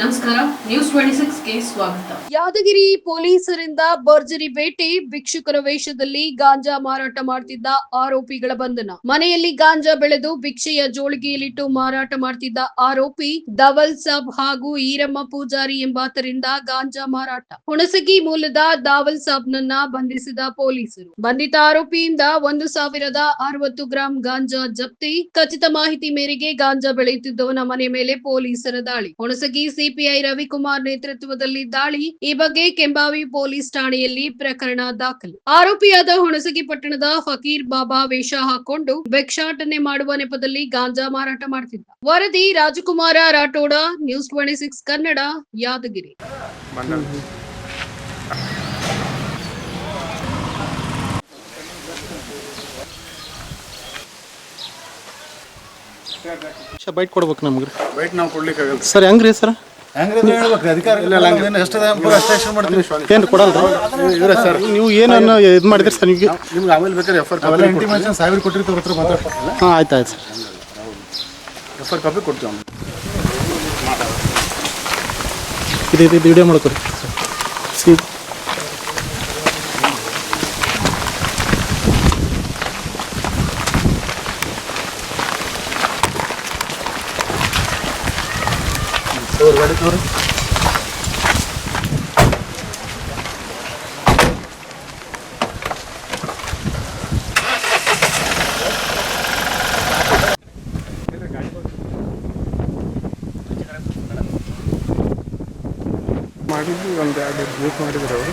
ನಮಸ್ಕಾರ news twenty ಸ್ವಾಗತ. ಯಾದಗಿರಿ ಪೊಲೀಸರಿಂದ ಭರ್ಜರಿ ಭೇಟಿ, ಭಿಕ್ಷುಕರ ವೇಷದಲ್ಲಿ ಗಾಂಜಾ ಮಾರಾಟ ಮಾಡ್ತಿದ್ದ ಆರೋಪಿಗಳ ಬಂಧನ. ಮನೆಯಲ್ಲಿ ಗಾಂಜಾ ಬೆಳೆದು ಭಿಕ್ಷೆಯ ಜೋಳಿಗೆಯಲ್ಲಿಟ್ಟು ಮಾರಾಟ ಮಾಡ್ತಿದ್ದ ಆರೋಪಿ ಧವಲ್ ಸಾಬ್ ಹಾಗೂ ಈರಮ್ಮ ಪೂಜಾರಿ ಎಂಬಾತರಿಂದ ಗಾಂಜಾ ಮಾರಾಟ. ಹುಣಸಗಿ ಮೂಲದ ದಾವಲ್ ಸಾಬ್ನನ್ನ ಬಂಧಿಸಿದ ಪೊಲೀಸರು. ಬಂಧಿತ ಆರೋಪಿಯಿಂದ ಒಂದು ಸಾವಿರದ ಅರವತ್ತು ಗ್ರಾಂ ಗಾಂಜಾ ಜಪ್ತಿ. ಖಚಿತ ಮಾಹಿತಿ ಮೇರೆಗೆ ಗಾಂಜಾ ಬೆಳೆಯುತ್ತಿದ್ದವನ ಮನೆ ಮೇಲೆ ಪೊಲೀಸರ ದಾಳಿ. ಹುಣಸಗಿ ಸಿಪಿಐ ರವಿಕುಮಾರ್ ನೇತೃತ್ವದಲ್ಲಿ ದಾಳಿ ಈ ಬಗ್ಗೆ ಕೆಂಬಾವಿ ಪೊಲೀಸ್ ಠಾಣೆಯಲ್ಲಿ ಪ್ರಕರಣ ದಾಖಲು. ಆರೋಪಿಯಾದ ಹುಣಸಗಿ ಪಟ್ಟಣದ ಫಕೀರ್ ಬಾಬಾ ವೇಷ ಹಾಕೊಂಡು ಭಿಕ್ಷಾಟನೆ ಮಾಡುವ ನೆಪದಲ್ಲಿ ಗಾಂಜಾ ಮಾರಾಟ ಮಾಡ್ತಿದ್ದ. ವರದಿ Rajkumar Rathod news twenty six Kannada Yadgiri. Byte ಕೊಡ್ಬೇಕು ನಮ್ಗೆ. ಬೈಟ್ ನಾವು ಕೊಡ್ಲಿಕ್ಕಾಗಲ್ಲ ಸರ್ ಹೆಂಗ್ರಿ ಸರ್. ಹೆಂಗ್ರಿ ಅಧಿಕಾರ ಇಲ್ಲ ಏನು ಮಾಡ್ತೀವಿ ಕೊಡಲ್ಲ ಇವರೇ ಸರ್. ನೀವು ಏನನ್ನ ಇದು ಮಾಡಿದ್ರಿ ಸರ್ ನಿಮಗೆ? ನಿಮ್ಗೆ ಆಮೇಲೆ ಬೇಕಾದ್ರೆ ಎಫ್ ಕಾಪಿ ಇಂಟಿಮೇಷನ್ ಸಾವಿರ ಕೊಟ್ಟಿರ್ತೀವಿ ಹತ್ರ ಮಾತಾಡ್ತಿಲ್ಲ ಹಾಂ ಆಯ್ತು ಆಯ್ತು ಸರ್. ಕಾಪಿ ಕೊಡ್ತೀವಿ ಇದು ಇದು ಇದು ವಿಡಿಯೋ ಮಾಡ್ಕೊರಿ ಸಿ ಗಾಡಿ ತೋರು. ಮಾಡಿದ್ದು ಒಂದು ಎರಡು ಬೂತ್ ಮಾಡಿದ್ರು ಅವರು.